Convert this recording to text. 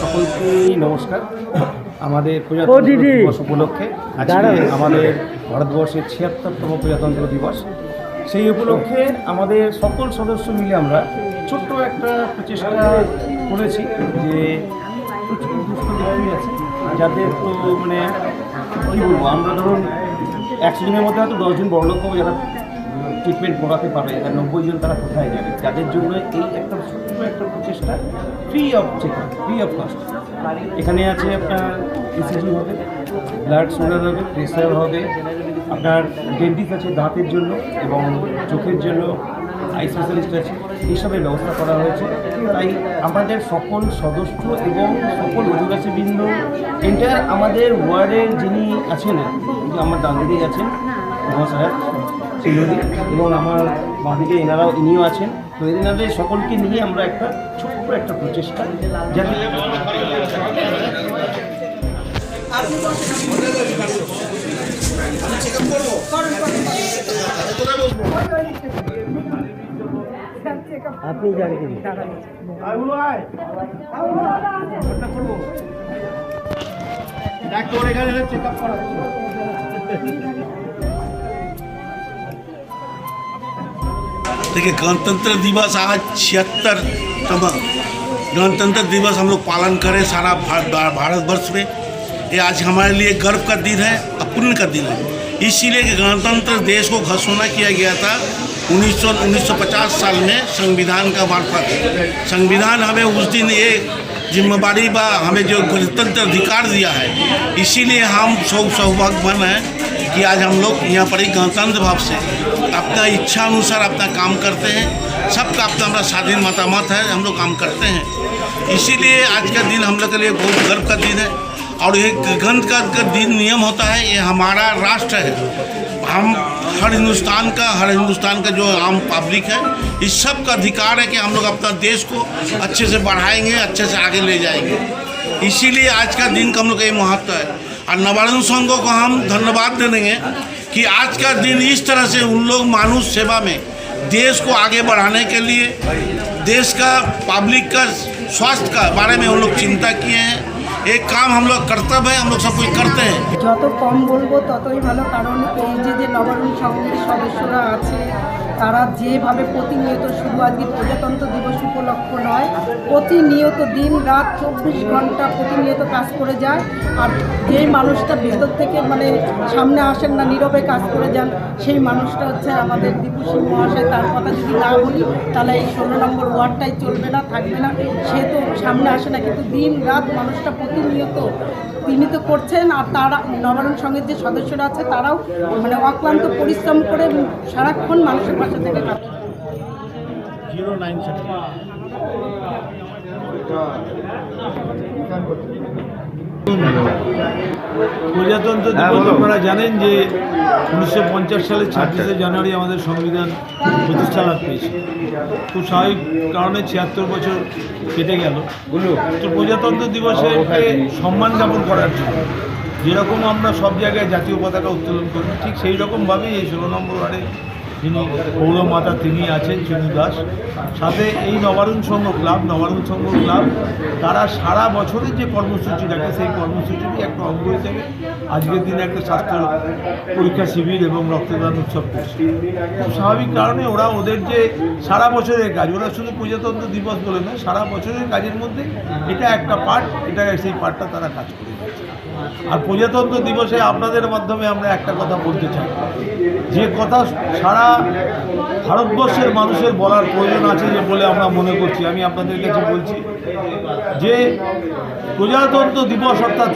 সকলকেই নমস্কার। আমাদের প্রজাতন্ত্র দিবস উপলক্ষে আজকে আমাদের ভারতবর্ষের ছিয়াত্তরতম প্রজাতন্ত্র দিবস। সেই উপলক্ষে আমাদের সকল সদস্য মিলে আমরা ছোট্ট একটা প্রচেষ্টা করেছি যে প্রচুর দুস্থ ব্যক্তি আছে। যাদের তো মানে কী বলব আমরা ধরুন একশো জনের মধ্যে হয়তো দশজন বড়লোক যারা ট্রিটমেন্ট করাতে পারবে আর নব্বই জন তারা কোথায় যাবে? যাদের জন্য এই একটা ছোট্ট একটা প্রচেষ্টা free of check free of cost এখানে আছে আপনার ইসিজি হবে ব্লাড সুগার হবে প্রেসার হবে, আপনার ডেন্টিস্ট আছে দাঁতের জন্য এবং চোখের জন্য আই স্পেশালিস্ট আছে, এইসবের ব্যবস্থা করা হয়েছে। তাই আমাদের সকল সদস্য এবং সকল অধিবাসীবৃন্দ এন্টায়ার আমাদের ওয়ার্ডের যিনি আছেন আমার দিকেই আছেন, মহাশয় শিলুদি এবং আমার বাঁদিকে এনারাও, ইনিও আছেন। তো এনাদের সকলকে নিয়ে আমরা একটা ছোট্ট একটা প্রচেষ্টা যাতে আপনি জানেন देखिए, गणतंत्र दिवस आज छिहत्तर गणतंत्र दिवस हम लोग पालन करें सारा भा- भारतवर्ष में। ये आज हमारे लिए गर्व का दिन है और पुण्य का दिन है। इसीलिए कि गणतंत्र देश को घोषणा किया गया था 1900 1950 साल में संविधान का मार्फत संविधान हमें उस दिन ये जिम्मेवारी बा, हमें जो गणतंत्र अधिकार दिया है, इसीलिए हम सौ सौभाग्यवान हैं। कि आज हम लोग यहाँ पर एक गणतंत्र भाव से अपना इच्छा अनुसार अपना काम करते हैं। सबका अपना अपना स्वाधीन मतामत है, हम लोग काम करते हैं। इसीलिए आज का दिन हम लोग के लिए बहुत गर्व का दिन है। और ये गंध का दिन नियम होता है, ये हमारा राष्ट्र है। हम हर हिंदुस्तान का, हर हिंदुस्तान का जो आम पब्लिक है, इस सब का अधिकार है कि हम लोग अपना देश को अच्छे से बढ़ाएँगे, अच्छे से आगे ले जाएँगे। इसीलिए आज का दिन का हम लोग का ये महत्व है। और नवारण संघों को हम धन्यवाद देंगे कि आज का दिन इस तरह से उन लोग मानुष सेवा में देश को आगे बढ़ाने के लिए देश का पब्लिक का स्वास्थ्य का बारे में उन लोग चिंता किए हैं एक काम हम लोग कर्तव्य है हम लोग सब कुछ करते हैं যত কম বলবো ততই ভালো কারণ এই যে যে নবারুণ সংঘের সদস্যরা আছে তারা যেভাবে প্রতিনিয়ত শুধু আজকে প্রজাতন্ত্র দিবস উপলক্ষ নয়, প্রতিনিয়ত দিন রাত চব্বিশ ঘণ্টা প্রতিনিয়ত কাজ করে যায়। আর যেই মানুষটা ভেতর থেকে মানে সামনে আসেন না, নীরবে কাজ করে যান, সেই মানুষটা হচ্ছে আমাদের দীপু সিং মহাশয়। তার কথা যদি না বলি, তাহলে এই ষোলো নম্বর ওয়ার্ডটাই চলবে না, থাকবে না। সে তো সামনে আসে না, কিন্তু দিন রাত মানুষটা প্রতিনিয়ত তিনি তো করছেন আর তারা, নবারণ সংঘের যে সদস্যরা আছে তারাও মানে অক্লান্ত পরিশ্রম করে সারাক্ষণ মানুষের পাশে থেকে কাজ। প্রজাতন্ত্র দিবস আপনারা জানেন যে উনিশশো পঞ্চাশ সালের ছাব্বিশে জানুয়ারি আমাদের সংবিধান প্রতিষ্ঠা লাভ পেয়েছে। খুব স্বাভাবিক কারণে ছিয়াত্তর বছর কেটে গেল। তো প্রজাতন্ত্র দিবসে সম্মান জ্ঞাপন করার জন্য যেরকম আমরা সব জায়গায় জাতীয় পতাকা উত্তোলন করি ঠিক সেই রকমভাবেই এই ষোলো নম্বর ওয়ার্ডে যিনি পৌরমাতা তিনি আছেন, চিনু দাস। সাথে এই নবারুণ সংঘ ক্লাব, নবারুণ সংঘ ক্লাব, তারা সারা বছরের যে কর্মসূচি রাখে, সেই কর্মসূচিটি একটা অঙ্গ হিসেবে আজকের দিনে একটা স্বাস্থ্য পরীক্ষা শিবির এবং রক্তদান উৎসব করছে। খুব স্বাভাবিক কারণে ওরা ওদের যে সারা বছরের কাজ, ওরা শুধু প্রজাতন্ত্র দিবস বলে না সারা বছরের কাজের মধ্যে এটা একটা পার্ট এটা সেই পার্টটা তারা কাজ করে যাচ্ছে। আর প্রজাতন্ত্র দিবসে আপনাদের মাধ্যমে আমরা একটা কথা বলতে চাই। যে কথা সারা ভারতবর্ষের মানুষের বলার প্রয়োজন আছে যে বলে আমরা মনে করছি। আমি আপনাদের কাছে বলছি যে প্রজাতন্ত্র দিবস অর্থাৎ